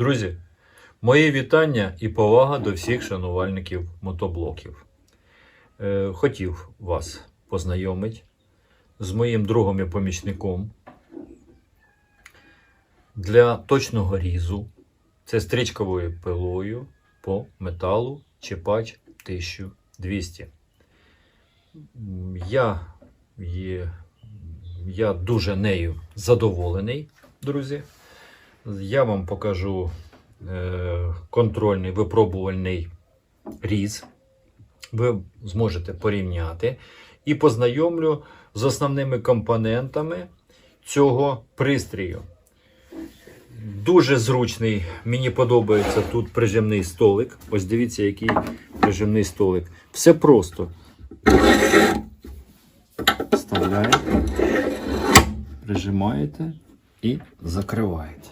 Друзі, мої вітання і повага до всіх шанувальників мотоблоків. Е, хотів вас познайомити з моїм другом і помічником. Для точного різу це стрічковою пилою по металу Чіпач 1200. Я, є, я дуже нею задоволений, друзі. Я вам покажу е, контрольний випробувальний різ. Ви зможете порівняти і познайомлю з основними компонентами цього пристрою. Дуже зручний, мені подобається тут прижимний столик. Ось дивіться, який прижимний столик. Все просто. Вставляєте, прижимаєте і закриваєте.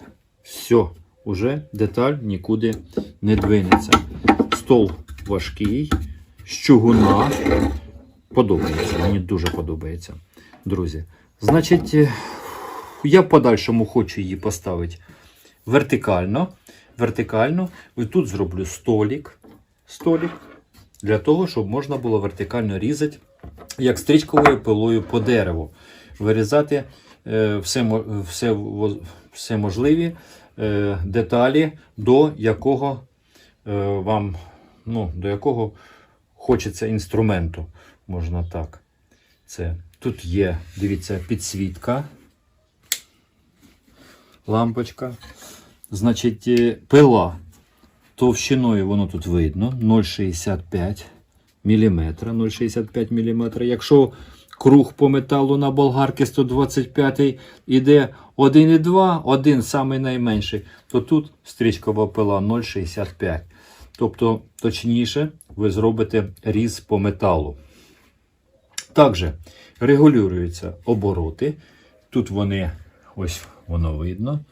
Все, уже деталь нікуди не двинеться. Стол важкий, з чугуна. Подобається, мені дуже подобається, друзі. Значить, е, я в подальшому хочу її поставити вертикально. Вертикально. І тут зроблю столик. Столик. Для того, щоб можна було вертикально різати, як стрічковою пилою по дереву. Вирізати е, все, все, все можливі е, деталі, до якого е, вам, ну, до якого хочеться інструменту. Можна так. Це. Тут є, дивіться, підсвітка. Лампочка. Значить, е, пила. Товщиною воно тут видно 0,65 мм. 0,65 мм. Якщо круг по металу на болгарки 125 іде 1,2, один самий найменший, то тут стрічкова пила 0,65. Тобто, точніше, ви зробите різ по металу. Також регулюються обороти. Тут вони, ось воно видно,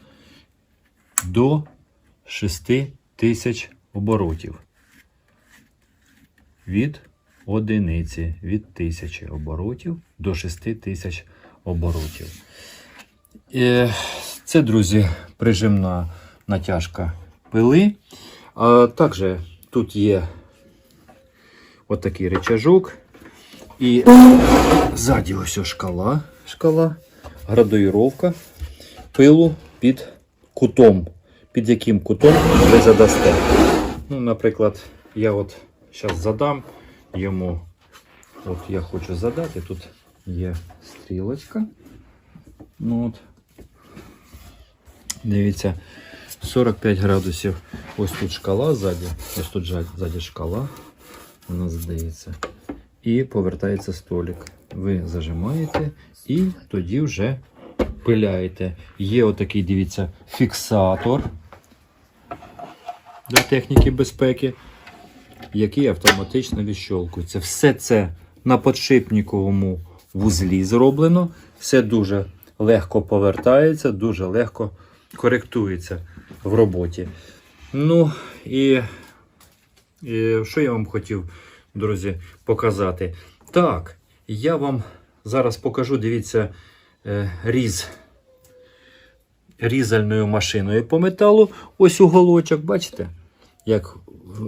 до 6 тисяч оборотів. Від одиниці, від тисячі оборотів до 6 тисяч оборотів. Це, друзі, прижимна натяжка пили. А також тут є отакий речажок. І ззаді ось шкала, шкала, градуїровка пилу під кутом. Під яким кутом ви задасте. Ну, наприклад, я от зараз задам йому. От я хочу задати. Тут є стрілочка. Ну, от. Дивіться, 45 градусів. Ось тут шкала ззаді. Ось тут ззаді шкала. Вона здається. І повертається столик. Ви зажимаєте і тоді вже пиляєте. Є отакий, дивіться, фіксатор для техніки безпеки, який автоматично відщолкується. Все це на подшипниковому вузлі зроблено. Все дуже легко повертається, дуже легко коректується в роботі. Ну і, і що я вам хотів, друзі, показати. Так, я вам зараз покажу, дивіться, е, різ різальною машиною по металу. Ось уголочок, бачите, як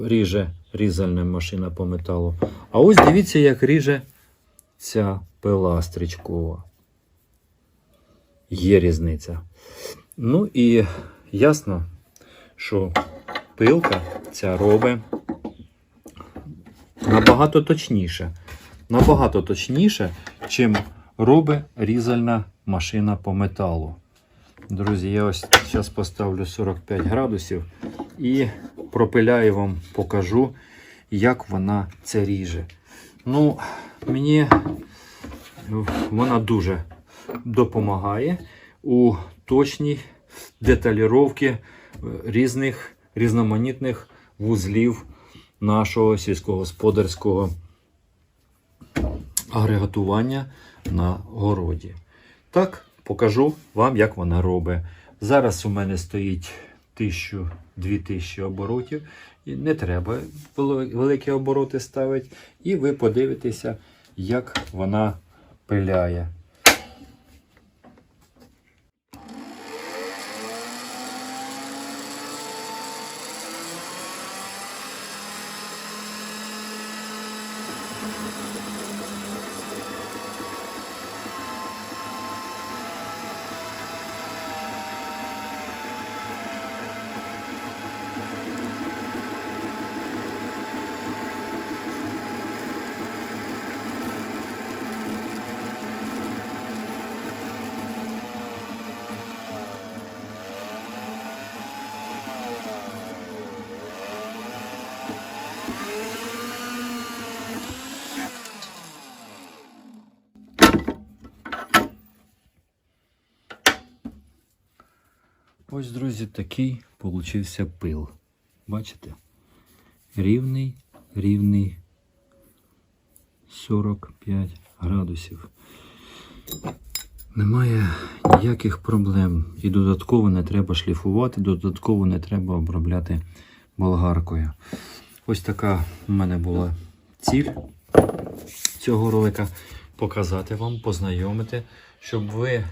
ріже різальна машина по металу. А ось дивіться, як ріже ця пила стрічкова. Є різниця. Ну і ясно, що пилка ця робить набагато точніше. Набагато точніше, чим робить різальна машина по металу. Друзі, я ось зараз поставлю 45 градусів і пропиляю вам, покажу, як вона це ріже. Ну, мені вона дуже допомагає у точній деталіровці різних різноманітних вузлів нашого сільськогосподарського агрегатування на городі. Так, покажу вам, як вона робить. Зараз у мене стоїть 1000-2000 оборотів. І не треба великі обороти ставити. І ви подивитеся, як вона пиляє. Ось, друзі, такий получився пил. Бачите? Рівний, рівний 45 градусів. Немає ніяких проблем. І додатково не треба шліфувати, додатково не треба обробляти болгаркою. Ось така в мене була ціль цього ролика показати вам, познайомити, щоб ви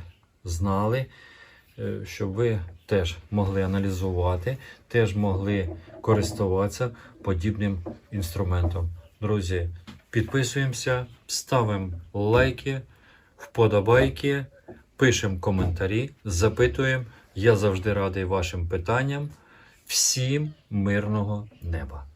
знали, щоб ви теж могли аналізувати, теж могли користуватися подібним інструментом. Друзі, підписуємося, ставимо лайки, вподобайки, пишемо коментарі, запитуємо. Я завжди радий вашим питанням. Всім мирного неба!